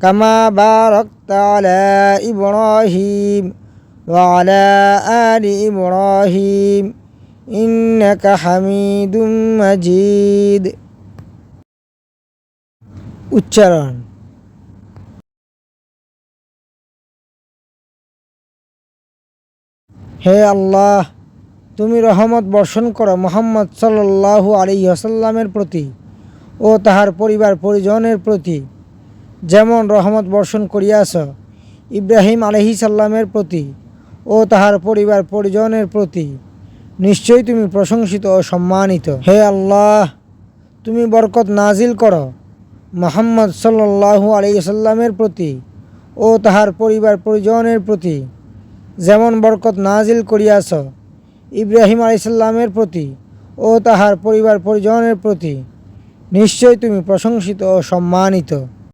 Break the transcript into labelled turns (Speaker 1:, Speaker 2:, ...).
Speaker 1: كما باركت على إبراهيم وعلى آل إبراهيم إنك حميد مجيد উচ্চারণ হে আল্লাহ তুমি রহমত বর্ষণ করো মোহাম্মদ সাল্লাল্লাহু আলাইহি আসাল্লামের প্রতি ও তাহার পরিবার পরিজনের প্রতি যেমন রহমত বর্ষণ করিয়াছ, ইব্রাহিম আলহি সাল্লামের প্রতি ও তাহার পরিবার পরিজনের প্রতি নিশ্চয়ই তুমি প্রশংসিত ও সম্মানিত। হে আল্লাহ, তুমি বরকত নাজিল করো। মোহাম্মদ সাল্লাল্লাহু আলাইহি সাল্লামের প্রতি ও তাহার পরিবার পরিজনের প্রতি যেমন বরকত নাজিল করিয়াছ, ইব্রাহিম আলাইসাল্লামের প্রতি ও তাহার পরিবার পরিজনের প্রতি নিশ্চয় তুমি প্রশংসিত ও সম্মানিত।